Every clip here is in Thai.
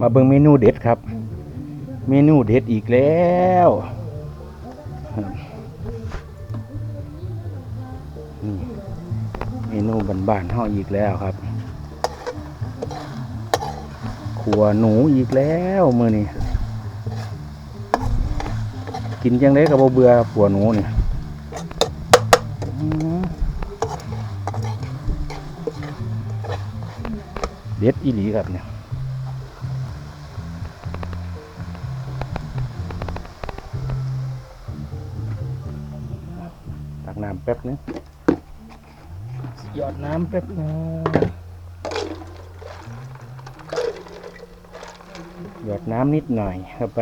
มาเบิ่งเมนูเด็ดครับ เมนูเด็ดอีกแล้วครับนี่เมนูบ้านๆเฮาอีกแล้วครับขัวหนูอีกแล้วมื้อนี้กินจังไดก็บ่เบื่อขัวหนูนี่อื้อหือเด็ดอีหลีครับเนี่ย ป๊บนึงหยอดน้ำแป๊บนึงหยอดน้ำนิดหน่อยเข้าไป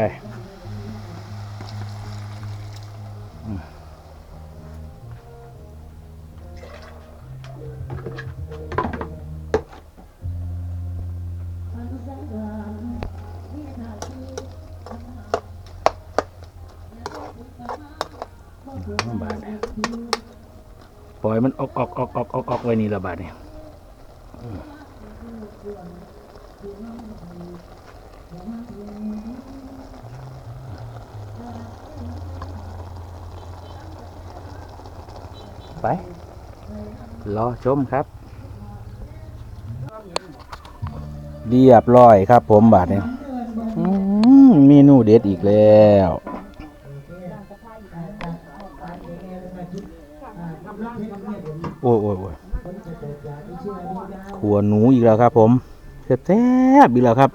ออกออกออกออกออกไว้นี่ละบาดนี่อืมไป รอชมครับ เรียบร้อยครับผมบาทเนี่ยมเมนูเด็ดอีกแล้ว โอ้ยโอ้ยโอ้ยขัวหนูอีกแล้วครับ ผมแซ่บๆอีกแล้วครับ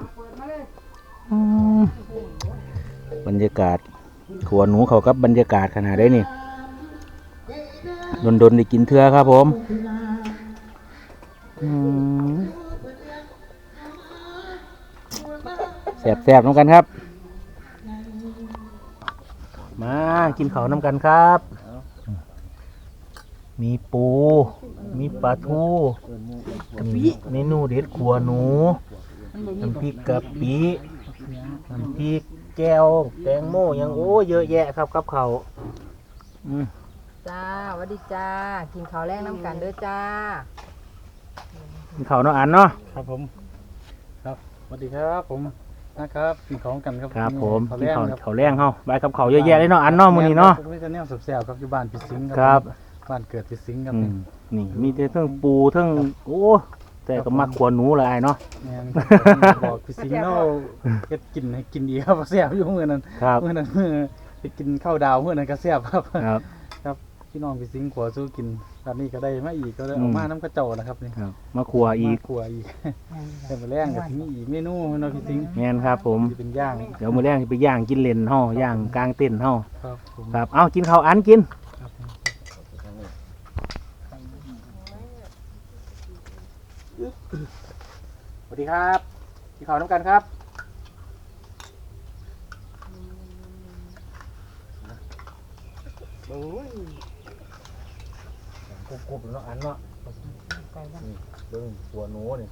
บรรยากาศขัวหนูเขากับบรรยากาศขนาดได้นี่ดนๆได้กินเทือครับ ผมแซ่บๆน้ำกันครับ มากินเขาน้ำกันครับ มีปู มีปลาทูกะปิเมนูเด็ดขัวหนู น้ำพริกกะปิ น้ำพริกแก้วแตงโมยังโอ้เยอะแยะครับกับเขาวอืมจ้าหวัสดีจ้า กินข้าวแรกน้ำกันเด้อจ้า กินเขาวเนาะอันเนาะ ครับผม ครับสวัสดีครับผมนะครับกินของกันครับครับผมขอกินแรงเขาวครับเขาวแรงเฮาใบกับเขาวเยอะแยะเลยเนาะอันเนาะมื้อนี้เนาะไม่ใช่แนวแสบๆครับอยู่บ้านพิสิงห์ครับ บ้านเกิดพิสิงห์ครับอืมนี่ มีแต่เทั้งปูเทั้งโอ้แต่ก็มักขัวหนูหลายเนาะแม่นบอกพิสิงห์เนาะเฮ็ดกินให้กินดีครับแซ่บอยู่มื้อนั้นครับมื้อนั้นมื้อไปกินข้าวดาวมื้อนั้นก็แซ่บครับ ครับ พี่น้องพิสิงห์ขวสู้กินแบบนี้ก็ได้มาอีกก็ได้อืเอาม มาน้ำกระเจ้านะครับนี่ครับ มาขัวอีกมาขัวอีกแต่มาแรงกับที่นี่อีกเมนูเนาะพิสิงห์แม่นครับ ผมที่เป็นย่างเดี๋ยวมื้อแรกสิไปย่างกินเล่นเฮาย่างกลางเต็นท์เฮาครับผม ครับ เอากินข้าวอันกิน ครับผม สวัสดีครับกินข้าวน้ำกันครับโอ้ยกรุบๆเนาะอันเนาะนี่เบิ่งหัวหนูนี่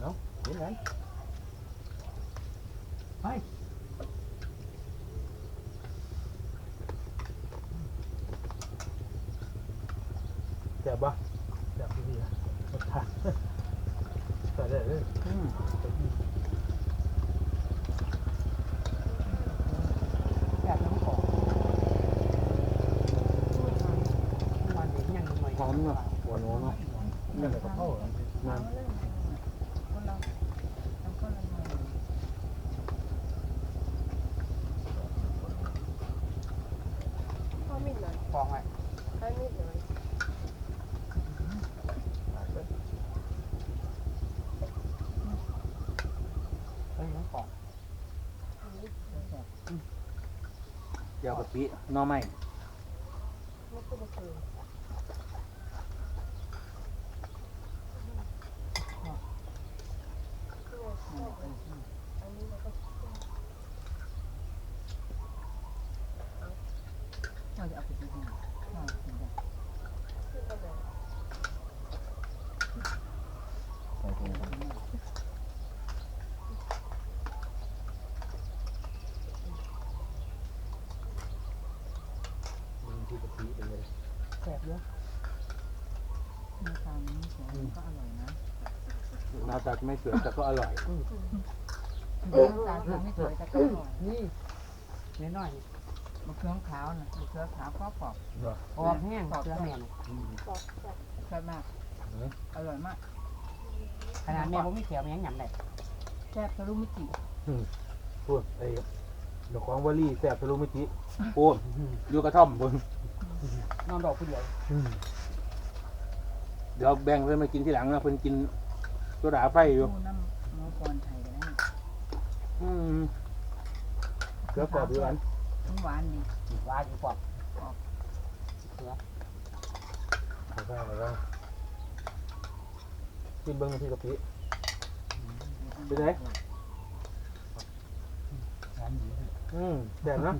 เอาเห็นไหมไป เจ็บปะเจ็บดีอะใส่ได้เลย อืม แบบน้ำของมันเด็กยังหน่อย หอมเนาะหัวหนูเนาะนี่แหละก็เข้าแล้วนั่น ฟองไว้ เอ้ยน้ำของ เดี๋ยวกะปิหน่อไม้ เอาเดี๋ยวเอาไปกินเอากินได้ ที่กะปิเลยแซ่บเยอะน้ำตาลมันไม่สวยมันก็อร่อยนะน้าตัดไม่สวยแต่ก็อร่อยเดี๋ยวน้ำตาลไม่สวยแต่ก็อร่อยนี่น้อยมะเขือขาวน่ะมะเขือขาวก็กรอบออกแห้งเสื้อแม่นแซ่บมากอร่อยมาก ขนาดแม่บ่มีแขวแม่ยังหยำได้แซ่บทะลุมิติพูดไอ้ดี๋ยวของวอลลี่แซ่บทะลุมิติพูดอยู่กระท่อมพูด นอนดอกผู้เดียวเดี๋ยวแบ่งเพื่อนมากินที่หลังนะเพื่อนกินโซดาไฟอยู่คู่น้ำหมูกรไทยกันนะอืมเกลือกรอบอยู่อันมันหวานดีว่าอยู่ปอบเสือเอาไปเอาไปกินเบิ้งที่กะปิเป็นไงอืมแดดนะ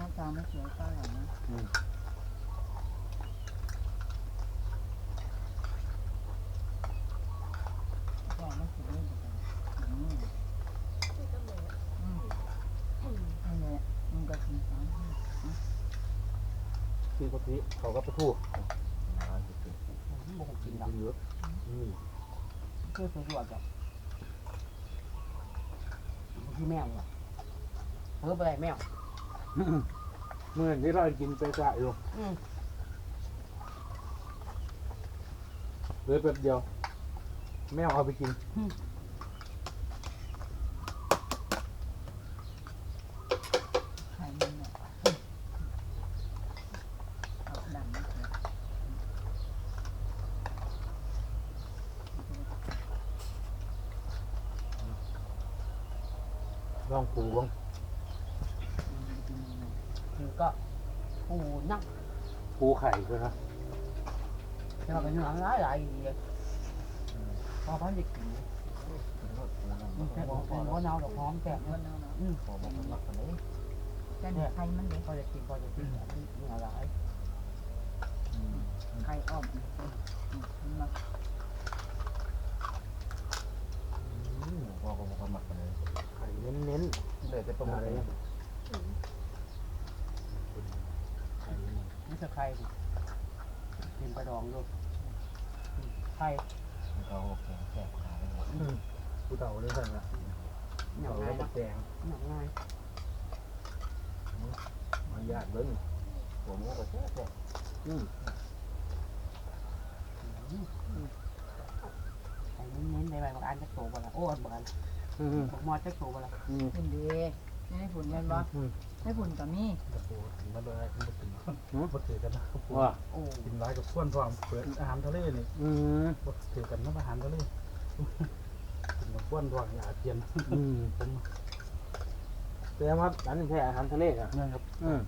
หน้าตาไม่สวยก็อร่อยนะอืมก็ไม่สวยเหมือนกันอืมอืมนั่นแหละมันก็ถึงสามที่ที่กะปิเขาก็ไปทู่บ่คงกินดอกเยอะอืมคือสวยๆจ้ะที่แมวอะเออไปแมว เมื่อนี้เรากินไปกะอยู่อืม เหลยแป๊บเดียวแม่เอาไปกินไข่มันเนี่ยเอาดังไม่สวย ลองปูบ้าง คือก็ปูนัก ปูไข่ด้วยนะแต่ว่าเป็นเนื้อหลายหลายๆดีเลยพอพันจะกินมันเป็นเป็นหัวเนาดอกหอมแซ่บเนาะเนาะเนาะเนาะอืมผมมันมักคนนี้แต่ไข่มันเด็กพอจะกินพอจะกินแบบนี้เนื้อหลายไข่อ้อมอืมอืมมันมาพ่อก็บอกว่าหมักเลยไข่เน้นๆเลยจะต้มอะไรเนี่ยไข่เน้นนี่จะใคร กินกระดองด้วยใครๆเขาแกงแซ่บขาเลยผู้เฒ่าเลยสั่นละหนัเฒ่างแล้วง่ายมาแกงหนังง่ายมาญาติเบิ้งผมก็แซ่บอืมไอ้เน้นๆในใบบางอันจะโตบ่ละโอ้บางอันอืมบอกมอจะโตบ่ละอืมฝุ่นดีไม่ให้ฝุ่นแม่นบ่ อืมให้ฝุ่นกับมีมาเลยคุณบ่กินบ่ถือกันนะว่าโอ้กินร้ายกับข้วนพร้อมเปิดอาหารทะเลนี่อืมบ่ถือกันน้ำอาหารทะเลกินกับข้วนพร้อมอย่าอาเจียนอืมผมแสดงว่าร้านนี้แพ้อาหารทะเลอะนะครับอืม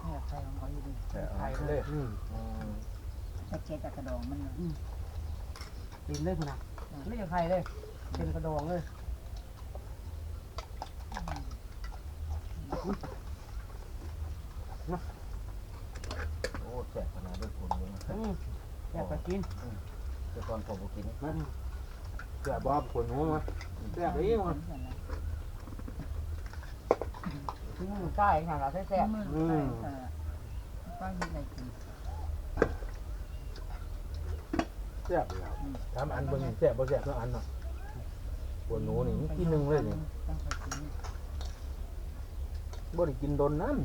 ให้ใครของเขาอยู่ดีใครเลยอืมจะเช็ดจากกระดองมันนะกินเลยคุณนะไม่ใช่ใครเลยเป็นกระดองเลย โอ้แสบขนาดด้วยคนเลยนะอืมอยากไปกินแต่ก่อนผมก็กินแซ่บบ่ขนหนูมาแซ่บอีกมาที่มันใกล้ขนาดแท้แซ่บมือใส่ใส่ป้ามีอะไรกินแซ่บแล้วถามอันเบิ่งแซ่บบ่แซ่บเนาะอันเนาะขนหนูนี่กินหนึงเลยนี่ต้องไปกิน บ่ได้กินโดนน้ๆ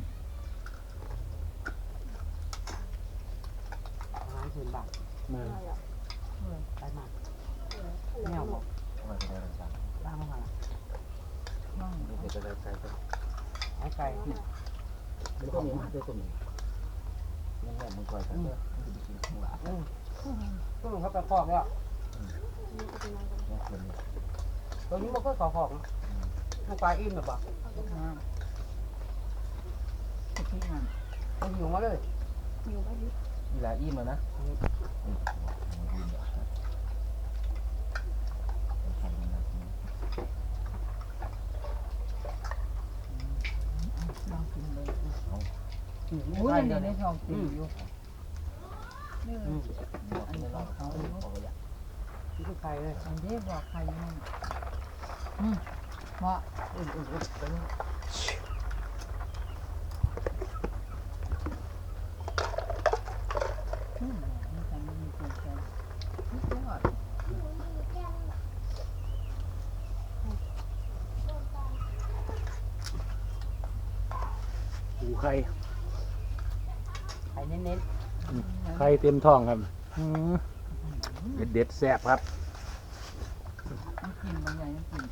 อาหารคืนบาทำแม่นไปมาแมวบอกทำไมเป็นอะไรต่างตามมาน้องๆนี่เป็นอะไรไกลกันไอ้ไก่มันก็มีมากด้วยก็มีนั่นแหละมึงคอยกันเถอะมึงจะไปกินข้างหลังอืมตู้เขาไปคอกแล้วเนี่ยคนนี้ตัวนี้มันก็ขอคอกนะลูกปลาอิ่มหรือเปล่า น้ำจะคิดงานมันหิวมาเลยอีหลาอิ่มแล้วนะอืมอืมอิ่มแล้วใครมันนะลองกินเลยหิวอุ้ยไม่เดี๋ได้ยวเลในยท้องตีอยู่นี่อืมอันนี้ของเขาเขาก็อยากนี่คือไก่เลยอันนี้บอกใครนั่นอืมเหมาะอืมอืมอืมเป็นอืมนี่ฉันมีเกลือ ไข่ ไข่เน้น ไข่ เต็มท้องครับเด็ดเด็ดแซ่บครับกินบางอย่างกิน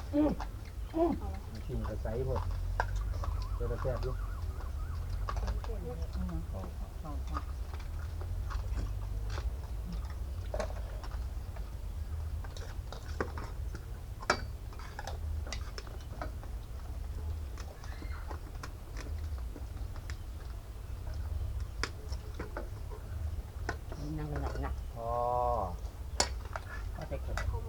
กินกระใสหมดจะแซ่บด้วย นั่งกันหนักหนัก พอ ก็จะเกิด โอ้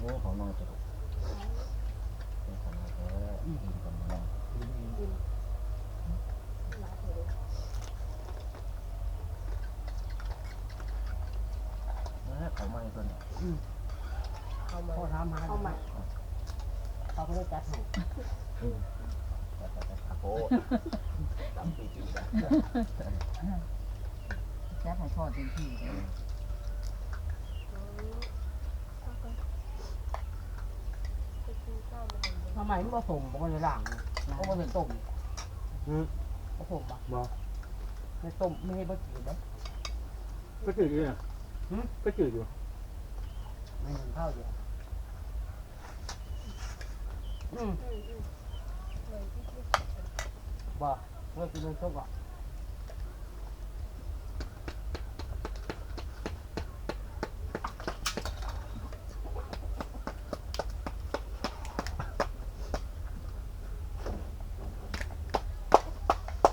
โหของน้องจะเป็นของน้องแท้กินกันน้องนะเขาไม่ตัวนี้ พ่อทำมาเข้ามาเขาก็เลยจัดให้แต่แต่แต่โอ้ตำปีจีกันจัดให้พ่อเต็มที่เลยทำไมไม่ผสมบอกว่าจะล้างก็ว่าจะต้มอืมผสมปะบ่ไม่ต้มไม่ให้บะจืดนะก็จืดอยู่นะหืมก็จืดอยู่ไม่หนึ่งข้าวเดียว อืมบ่เมื่อกินน้ำซุปอะ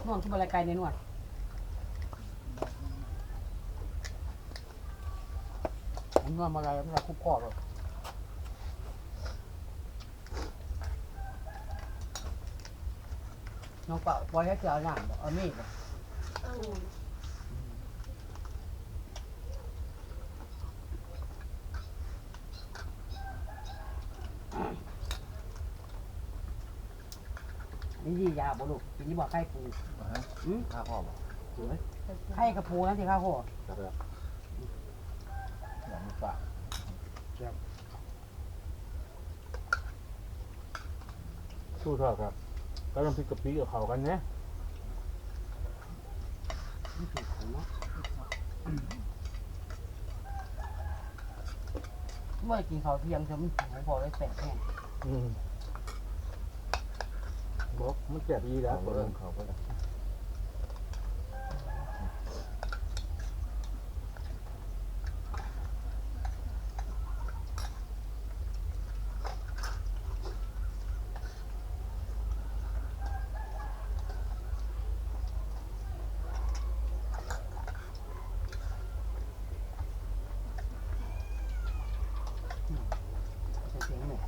นวดขึ้นมาอะไรในนวดผมนวดมาอะไรไม่ได้คุบคอเลย น้องเปล่าปล่อยให้เสือเอาหนังเอามีดบ่นี่ดียาบ่ลูกกินนี่บ่ไข่ปูอืมข้าวหอมไข่กระปูนั่นสิข้าวโพดครับอย่างนี้ปะสู้ทอดครับ ก็ต้องพริกกะปิกับเขากันนะนี่คือของเนาะเมื่อกินข้าวเที่ยงจะมันหิวพอได้แสบแห้งอืมบอกมันแซ่บดีแล้ว เขาเริ่มเขาก็ได้ ใส่เสียงหนึ่ง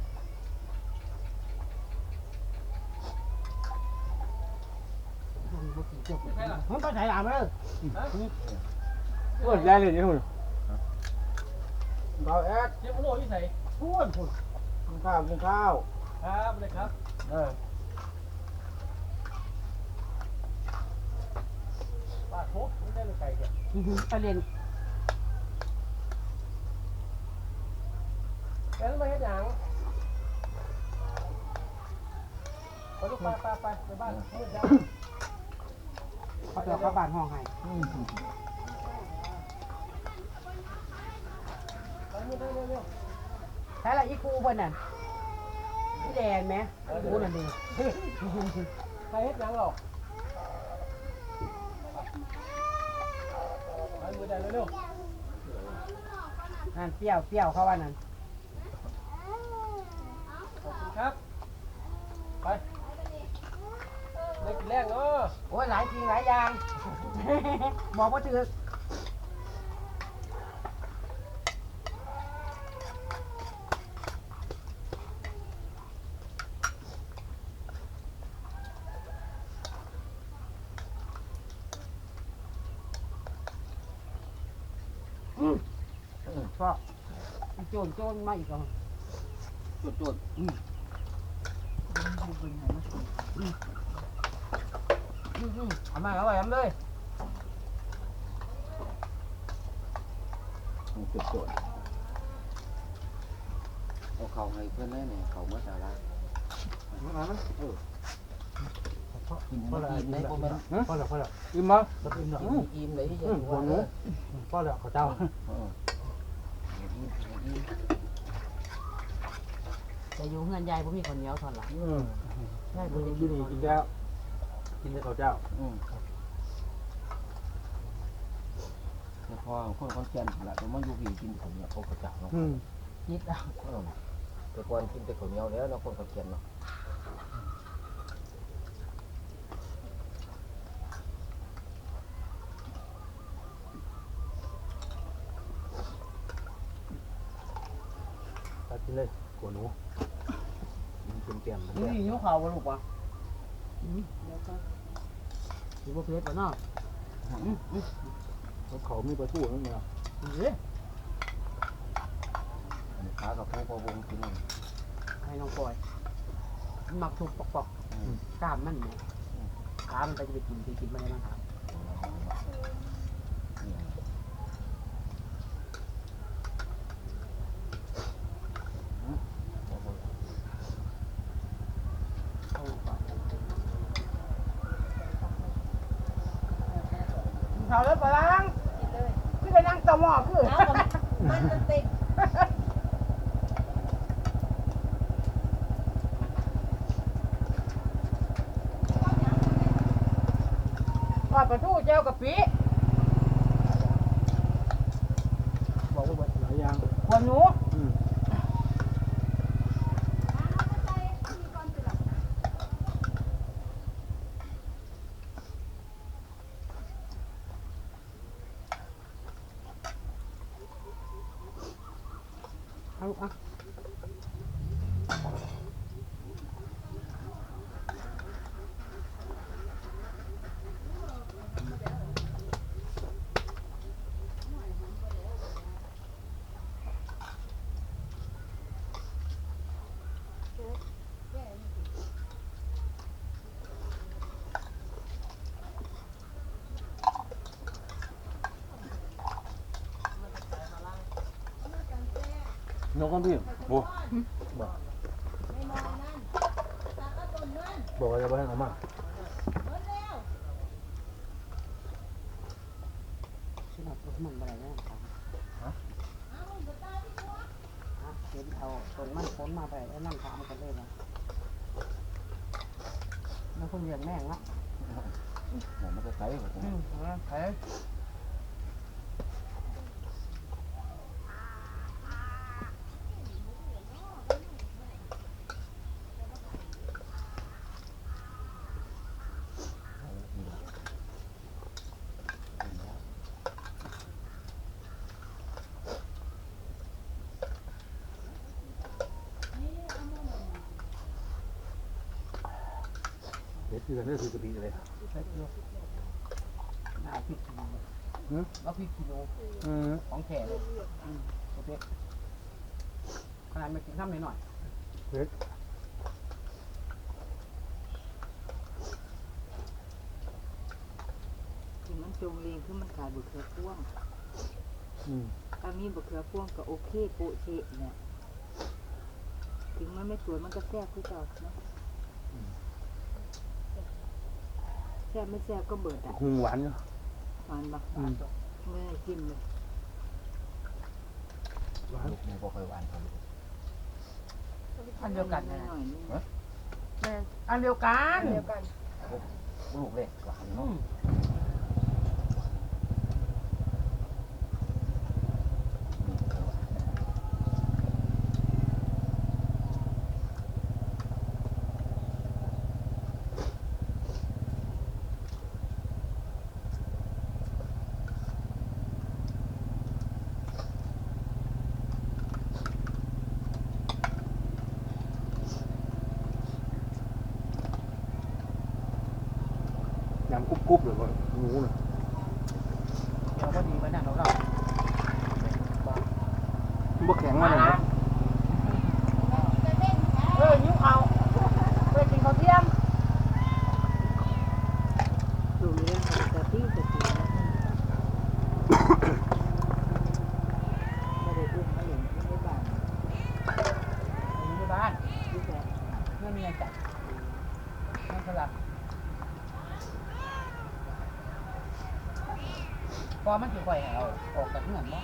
มันบ่กินเจ้ามันไปไหนล่ะมันเออโอ้ยได้เลยนี่คุณข้าวแอดเจ้าโลที่ใส่พูดพูดกินข้าวกินข้าว ครับเลยครับ เออปาดทุบไม่ได้เลยไก่แกไปเรียนแล้วมาเฮ็ดหยังไปลูกไปไปไปไปบ้านมืดแล้ว เขาจะเข้าบ้านห้องให้ไปมืดเร็วเร็วเร็วใช่ละอีกูเพิ่นน่ะพี่แดนไหมอีกูนั่นดิใครเฮ็ดหยังหรอกไปมืดได้เร็วเร็วนั่นเปรี้ยวเปรี้ยวเข้าว่านั่นขอบคุณครับไปเล็ก แรงเนาะโอ้ยหลายสิ่งหลายอย่าง บอกว่าถืออืมชอบโจนโจนมาอีกแล้วจุดจุดอืมอืม เอามาเอาไว้ทำเลยจุดจุดเอาเขาให้เพื่อนได้เนี่ยเขาเมื่อสาระกินมันอิ่มเลยบ่แม่นพอแล้วพอแล้วอิ่มมั้งอิ่มเลยที่จะอืมหัวหนูพอแล้วเขาเจ้าเอออิ่มอิ่มแต่อยู่เฮือนยายผมมีคนเหนียวทอนหลังอืมยายอบ่ได้ยู่นี่กินแล้ว กินแต่เขาเจ้าอืมแต่พอคนคนแก่นละแต่มันอยู่พี่กินข้าวเหนียวเขาก็จับเนาะอืมคิดเอาเออแต่ก่อนกินแต่ข้าวเหนียวแล้วเนาะคนคนแก่นเนาะตัดกินเลยหัวหนูมันเป็นแกมมันนี่เนี่ยหิวข้าวบ่ลูกวะ อืมเดี๋ยวก็สิบ่เผ็ดบ่เนาะอืมอืมเขามีปลาทูนั่นไงเด้ออันนี้ขากับพวกพอวงกินนั่นให้น้องปอยมันมักทุบปอกๆกล้ามมันเนี่ยขามันไปจะไปกินไปกินมันได้มั้งครับ เขาเลยปลังคือไปนั่งตะหมอคือมันมันติดทอดประตูเจ้ากะปิบอกว่าเบิด หลายอย่าง หัวหนู อืม เอาลูกอะ嗯 นกกันพี่โอ้บอกอะไรบ้างออกมาฉันเอาต้นมันไปไหนแล้วครับฮะเห็นเอาต้นมันพ้นมาไปแล้วนั่งถามกันเลยนะแล้วคนเลี้ยงแม่งละหมมันจะใส่หมดอืม เอาเฮ้ยเด็ดคือกันนี่คือกะปิเลยเฮ้ยลูกน่าพริกกิโลหืมแล้วพริกกิโลอืมของแท้เลยอืมโอเคขนาดไม่กินข้าวหน่อยเด็ดที่มันจมเรียงคือมันขายบุเขือพ่วงอืมถ้ามีบุเขือพ่วงก็โอเคโปะเชะเนี่ย ถึงมันไม่สวยมันก็แซ่บคือเก่าเนาะ แซ่บไม่แซ่บก็เบิดอะหุงหวานเนาะหวานปะอืมไม่ได้กินเลยหวานลูกนี่บ่ค่อยหวานครับอันเดียวกันหนะน่อยนึงแม่อันเดียวกัน เดียวกัน ลูกเล็กหวานอืเนาะ ยำกรุบกรุบเลยว่าหนูน่ะเดี๋ยวก็ดีไปนะเราเราบ่แข็งมาเลยนะ เออยิ้วเขาไปกินข้าวเที่ยง ดูเรื่องกะทิกะทิไม่ได้อุ้มมาเล่นที่บ้าน อยู่ที่บ้าน ที่แบบ ไม่มีอะไรจัด พอมันสิค่อยให้เอาออกจากเฮือนบ่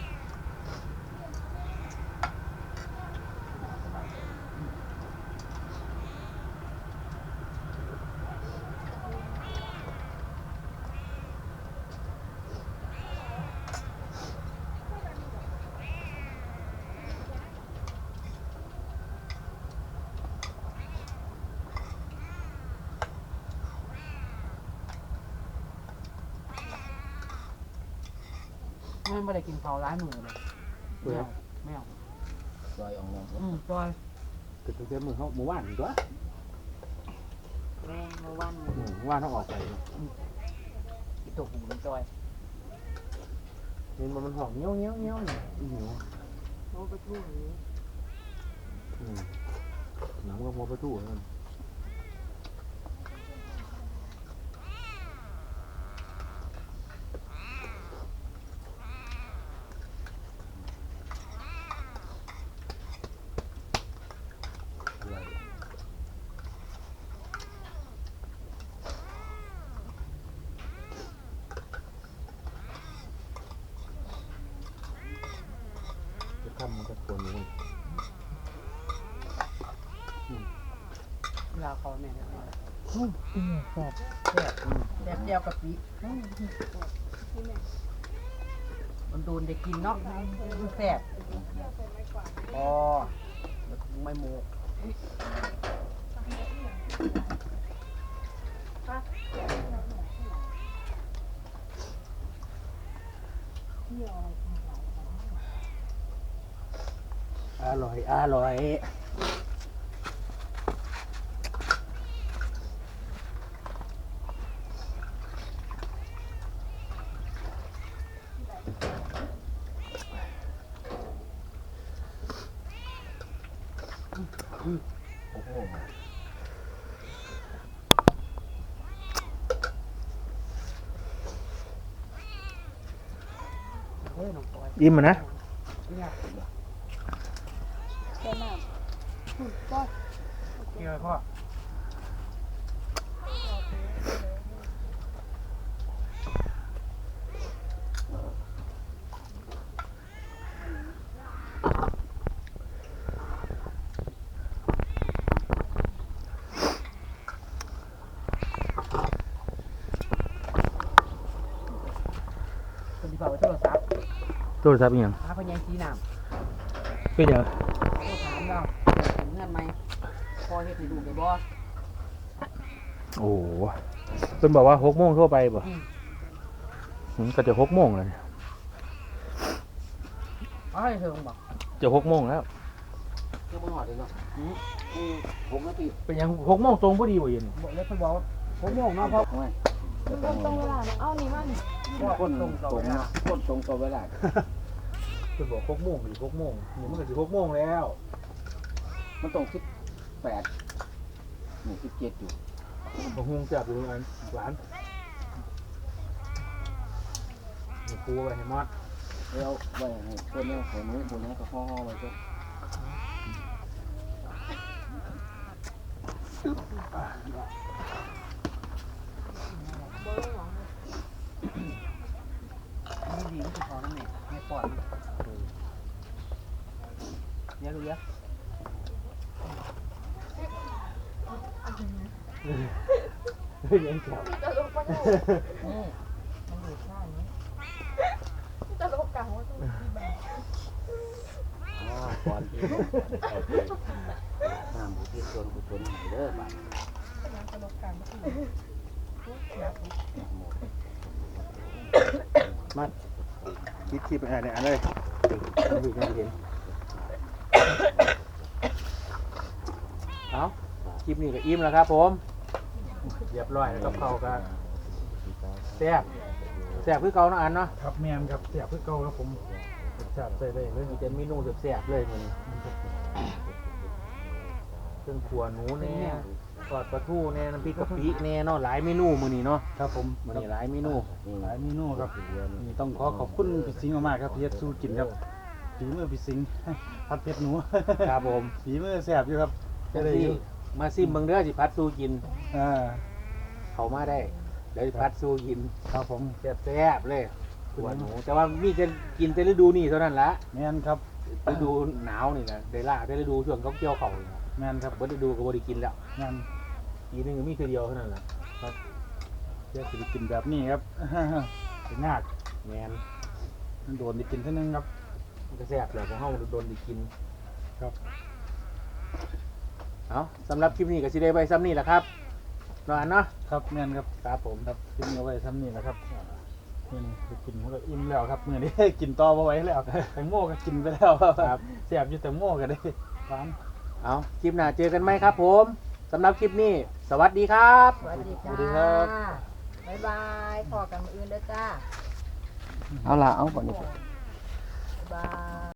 มันไม่ได้กินข้าวร้ายมือเลยแมวแมวซอยอองมองอืมปล่อยคือตั้งแต่มื้อเฮาเมื่อวานนี่ตัวแม่เมื่อวันอืมเมื่อวานเฮาออกไปกินตัวหูมันจอยเห็นบ่มันหอมเงี้ยวเงี้ยวเงี้ยวนี่อีหิวโอ้ประตูนี้อืมน้ำก็มอประตูนั่น จะทำมันก็ควรรู้ เขาแม่เนี่ยอืมชอบแซ่บแซ่บเจียวกะปิมันโดนได้กินเนาะมันแซ่บอ๋อไม่โมกอร่อย อร่อย โอ้โห เฮ้ยน้ องปอยอิ่มอะนะ เนี่ย แค่น้ำก็ เกี่ยวพ่อ คนที่บอกว่าโทรศัพท์ โทรศัพท์อีหยังหาพญายสีน้เป็นหยังำโทรถามเราถึงเงื่อนไหมพอเฮ็ดให้ดูได้บ่โอ้โหเพิ่นบอกว่าหกโมงทั่วไปบ่อืมอืมก็จะหกโมงแล้วเนี่ยเอาให้เธอบอกจะหกโมงแล้ว เจ้าบ่หอดเลยเนาะอืมอืมผมนาทีเป็นหยังหกโมงตรงพอดีบ่เย็นบอกเลยเพิ่นบอกว่าผมโมงเนาะเพราะโอ้ยตรงตรงเวลาเอานี่มันคนตรงตรงนะคนตรงต่อเวลา เพิ่นบอกหกโมงหรือหกโมงนี่มันก็สิหกโมงแล้วมันต้องคิดแปดนี่คิดเจ็ดอยู่บ่ฮวงจับอยู่อันหวานนี่ปูไว้ให้มอดแล้วไว้ให้คนเนี้ยของนู้นคนนี้ก็ห่อๆไว้ก็ไม่ดีก็คือขอน้ำแม่ให้ปอด มันเดี๋ยวดูเดี๋ยวเฮ้ยยังแข็งจะลงมาดูอืมมันอยู่ข้างนี้จะลบกลางว่าต้องมีแบบอ๋อก่อนที่เอาไปสร้างบุญที่ส่วนกุศลให้เด้อบัดน้ำจะลบกลางก็คืออยากมาคิดคลิปอันนี้อันเลยมันอยู่ยังเห็น เอาคลิปนี้ก็อิ่มแล้วครับผมเรียบร้อยแล้วกับเขาวก็แซ่บแซ่บคือเก่าเนาะอันเนาะครับแมนครับเสียบเพื่อเก่าครับผมแซ่บใส่ได้เลยมีแต่เมนูแซ่บๆเลยมันเครื่องครัวหนูแน่ทอดปลาทูแน่น้ำพริกกะปิแน่เนาะหลายเมนูมื้อนี้เนาะครับผมมื้อนี้หลายเมนูหลายเมนูครับนี่ต้องขอขอบคุณพี่สิงห์มากๆครับที่เฮ็ดสู้กินครับฝีมือพี่สิงห์ผัดเผ็ดหนูครับผมฝีมือแซ่บอยู่ครับ จะได้มาอซิยู่มาซิมเบิ่งเด้อสิพัดสู้กิน อ่าเขามาได้เดี๋ยวสิพัดสู้กินครับผมแซ่บๆเลยขัวหนูแต่ว่ามีจะกินแต่ฤดูนี่เท่านั้นละแม่นครับฤดูหนาวนี่นะได้ล่าแต่ฤดูช่วงเขาเกี่ยวเขานี่นะแม่นครับเบิดฤดูก็บ่ได้กินแล้วแม่นปีหนึงก็มีเท่อเดียวเท่านั้นแหละเดี๋ยวสิได้กินแบบนี้ครับ เป็นยากแมนมันโดนได้กินเท่านึงครับมันก็แซ่บแหละของเฮาโดนได้กินครับ เอาสำหรับคลิปนี้ก็สิได้ไว้ซ้ำนี่แหละครับนอนเนาะครับแม่นครับครับผมครับกินเอาไว้ซ้ำนี่แหละครับนี่นี่ไปกินมันก็อิ่มแล้วครับมื้อนี้ กินต่อบ่ไหวแล้วแตงโมก็กินไปแล้วครับแซ่บอยู่แตงโมก็ได้หวาน เอาคลิปหน้าเจอกันไหมครับ ผมสำหรับคลิปนี้ สวัสดีครับ สวัสดีสวัสดีครัจ้าบ บ๊ายบายพอกันมื้ออื่นเด้อจ้าเอาล่ะเอาก่อนนี่บ๊ายบาย